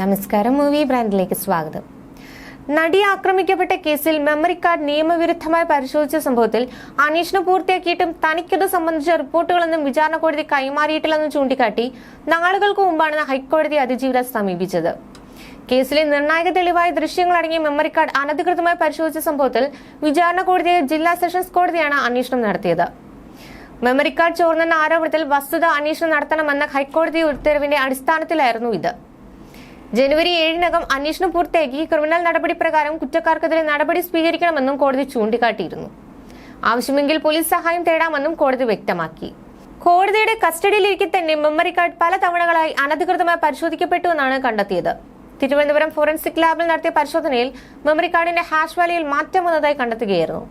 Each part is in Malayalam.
നമസ്കാരം മൂവി ബ്രാൻഡിലേക്ക് സ്വാഗതം. നടി ആക്രമിക്കപ്പെട്ട കേസിൽ മെമ്മറി കാർഡ് നിയമവിരുദ്ധമായി പരിശോധിച്ച സംഭവത്തിൽ അന്വേഷണം പൂർത്തിയാക്കിയിട്ടും തനിക്കത് സംബന്ധിച്ച റിപ്പോർട്ടുകളൊന്നും വിചാരണ കോടതി കൈമാറിയിട്ടില്ലെന്ന് ചൂണ്ടിക്കാട്ടി നാളുകൾക്ക് മുമ്പാണ് ഹൈക്കോടതി അതിജീവിത സമീപിച്ചത്. കേസിലെ നിർണായക തെളിവായ ദൃശ്യങ്ങളടങ്ങിയ മെമ്മറി കാർഡ് അനധികൃതമായി പരിശോധിച്ച സംഭവത്തിൽ വിചാരണ കോടതിയെ ജില്ലാ സെഷൻസ് കോടതിയാണ് അന്വേഷണം നടത്തിയത്. മെമ്മറി കാർഡ് ചോർന്നെന്ന ആരോപണത്തിൽ വസ്തുത അന്വേഷണം നടത്തണമെന്ന ഹൈക്കോടതി ഉത്തരവിന്റെ അടിസ്ഥാനത്തിലായിരുന്നു ഇത്. ജനുവരി ഏഴിനകം അന്വേഷണം പൂർത്തിയാക്കി ക്രിമിനൽ നടപടി പ്രകാരം കുറ്റക്കാർക്കെതിരെ നടപടി സ്വീകരിക്കണമെന്നും കോടതി ചൂണ്ടിക്കാട്ടിയിരുന്നു. ആവശ്യമെങ്കിൽ പോലീസ് സഹായം തേടാമെന്നും കോടതി വ്യക്തമാക്കി. കോടതിയുടെ കസ്റ്റഡിയിലിരിക്കെ തന്നെ മെമ്മറി കാർഡ് പല തവണകളായി അനധികൃതമായി പരിശോധിക്കപ്പെട്ടുവെന്നാണ് കണ്ടെത്തിയത്. തിരുവനന്തപുരം ഫോറൻസിക് ലാബിൽ നടത്തിയ പരിശോധനയിൽ മെമ്മറി കാർഡിന്റെ ഹാഷ് വാല്യൂയിൽ മാറ്റം വന്നതായി കണ്ടെത്തുകയായിരുന്നു.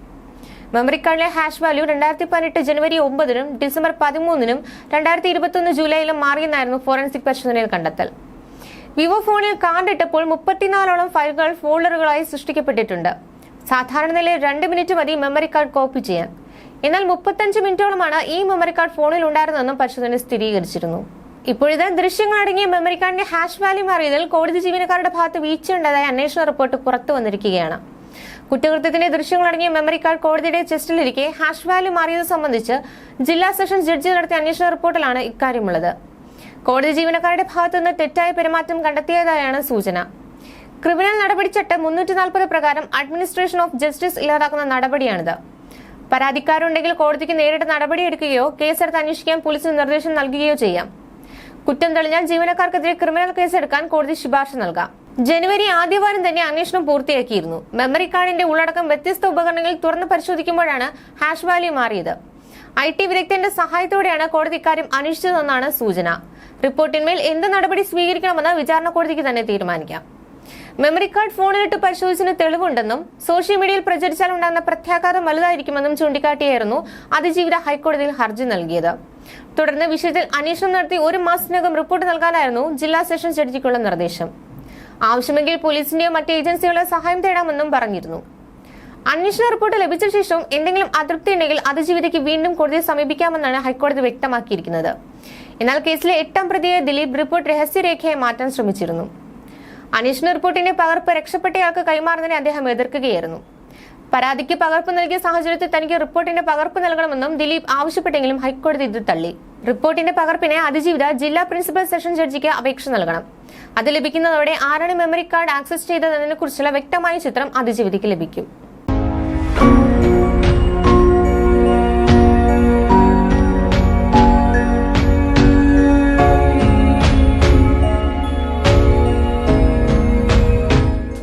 മെമ്മറി കാർഡിലെ ഹാഷ് വാല്യൂ രണ്ടായിരത്തി പതിനെട്ട് ജനുവരി ഒമ്പതിനും ഡിസംബർ പതിമൂന്നിനും രണ്ടായിരത്തി ഇരുപത്തൊന്ന് ജൂലൈയിലും മാറിയെന്നായിരുന്നു ഫോറൻസിക് പരിശോധനയിൽ കണ്ടെത്തൽ. വിവോ ഫോണിൽ കാർഡ് ഇട്ടപ്പോൾ മുപ്പത്തിനാലോളം ഫയലുകൾ ഫോൾഡറുകളായി സൃഷ്ടിക്കപ്പെട്ടിട്ടുണ്ട്. സാധാരണ നിലയിൽ രണ്ട് മിനിറ്റ് മതി മെമ്മറി കാർഡ് കോപ്പി ചെയ്യാൻ. എന്നാൽ മുപ്പത്തഞ്ച് മിനിറ്റോളമാണ് ഈ മെമ്മറി കാർഡ് ഫോണിൽ ഉണ്ടായിരുന്നെന്നും പരിശോധന സ്ഥിരീകരിച്ചിരുന്നു. ഇപ്പോഴിത് ദൃശ്യങ്ങളടങ്ങിയ മെമ്മറി കാർഡിന്റെ ഹാഷ് വാല്യൂ മാറിയതിൽ കോടതി ജീവനക്കാരുടെ ഭാഗത്ത് വീഴ്ചയുണ്ടായ അന്വേഷണ റിപ്പോർട്ട് പുറത്തു വന്നിരിക്കുകയാണ്. കുറ്റകൃത്യത്തിന്റെ ദൃശ്യങ്ങൾ ദൃശ്യങ്ങളടങ്ങിയ മെമ്മറി കാർഡ് കോടതിയുടെ ചെസ്റ്റിലിരിക്കെ ഹാഷ് വാല്യൂ മാറിയത് സംബന്ധിച്ച് ജില്ലാ സെഷൻസ് ജഡ്ജി നടത്തിയ അന്വേഷണ റിപ്പോർട്ടിലാണ് ഇക്കാര്യമുള്ളത്. കോടതി ജീവനക്കാരുടെ ഭാഗത്തുനിന്ന് തെറ്റായ പെരുമാറ്റം കണ്ടെത്തിയതായാണ് സൂചന. ക്രിമിനൽ നടപടി ചട്ടം മുന്നൂറ്റി നാൽപ്പത് പ്രകാരം അഡ്മിനിസ്ട്രേഷൻ ഓഫ് ജസ്റ്റിസ് ഇല്ലാതാക്കുന്ന നടപടിയാണിത്. പരാതിക്കാരുണ്ടെങ്കിൽ കോടതിക്ക് നേരിട്ട് നടപടിയെടുക്കുകയോ കേസെടുത്ത് അന്വേഷിക്കാൻ പോലീസിന് നിർദ്ദേശം നൽകുകയോ ചെയ്യാം. കുറ്റം തെളിഞ്ഞാൽ ജീവനക്കാർക്കെതിരെ ക്രിമിനൽ കേസെടുക്കാൻ കോടതി ശുപാർശ നൽകാം. ജനുവരി ആദ്യവാരം തന്നെ അന്വേഷണം പൂർത്തിയാക്കിയിരുന്നു. മെമ്മറി കാർഡിന്റെ ഉള്ളടക്കം വ്യത്യസ്ത ഉപകരണങ്ങളിൽ തുറന്ന് പരിശോധിക്കുമ്പോഴാണ് ഹാഷ് വാല്യൂ മാറിയത്. ഐ ടി വിദഗ്ധന്റെ സഹായത്തോടെയാണ് കോടതി ഇക്കാര്യം അന്വേഷിച്ചതെന്നാണ് സൂചന. റിപ്പോർട്ടിന്മേൽ എന്ത് നടപടി സ്വീകരിക്കണമെന്ന് വിചാരണ കോടതിക്ക് തന്നെ തീരുമാനിക്കാം. മെമ്മറി കാർഡ് ഫോണിലിട്ട് പരിശോധിച്ചതിന് തെളിവുണ്ടെന്നും സോഷ്യൽ മീഡിയയിൽ പ്രചരിച്ചാൽ ഉണ്ടാകുന്ന പ്രത്യാഘാതം വലുതായിരിക്കുമെന്നും ചൂണ്ടിക്കാട്ടിയായിരുന്നു അതിജീവിത ഹൈക്കോടതിയിൽ ഹർജി നൽകിയത്. തുടർന്ന് വിഷയത്തിൽ അന്വേഷണം നടത്തി ഒരു മാസത്തിനകം റിപ്പോർട്ട് നൽകാനായിരുന്നു ജില്ലാ സെഷൻസ് ജഡ്ജിക്കുള്ള നിർദ്ദേശം. ആവശ്യമെങ്കിൽ പോലീസിന്റെയോ മറ്റ് ഏജൻസികളുടെ സഹായം തേടാമെന്നും പറഞ്ഞിരുന്നു. അന്വേഷണ റിപ്പോർട്ട് ലഭിച്ച ശേഷം എന്തെങ്കിലും അതൃപ്തി ഉണ്ടെങ്കിൽ അതിജീവിതയ്ക്ക് വീണ്ടും കോടതിയെ സമീപിക്കാമെന്നാണ് ഹൈക്കോടതി വ്യക്തമാക്കിയിരിക്കുന്നത്. എന്നാൽ കേസിലെ എട്ടാം പ്രതിയെ ദിലീപ് റിപ്പോർട്ട് രഹസ്യരേഖയായി മാറ്റാൻ ശ്രമിച്ചിരുന്നു. അന്വേഷണ റിപ്പോർട്ടിന്റെ പകർപ്പ് രക്ഷപ്പെട്ടയാൾക്ക് കൈമാറുന്നതിനെ അദ്ദേഹം എതിർക്കുകയായിരുന്നു. പരാതിക്ക് പകർപ്പ് നൽകിയ സാഹചര്യത്തിൽ തനിക്ക് റിപ്പോർട്ടിന്റെ പകർപ്പ് നൽകണമെന്നും ദിലീപ് ആവശ്യപ്പെട്ടെങ്കിലും ഹൈക്കോടതി ഇത് തള്ളി. റിപ്പോർട്ടിന്റെ പകർപ്പിനെ അതിജീവിത ജില്ലാ പ്രിൻസിപ്പൽ സെഷൻ ജഡ്ജിക്ക് അപേക്ഷ നൽകണം. അത് ലഭിക്കുന്നതോടെ ആരാണ് മെമ്മറി കാർഡ് ആക്സസ് ചെയ്തതെന്നതിനെ കുറിച്ചുള്ള വ്യക്തമായ ചിത്രം അതിജീവിതയ്ക്ക് ലഭിക്കും.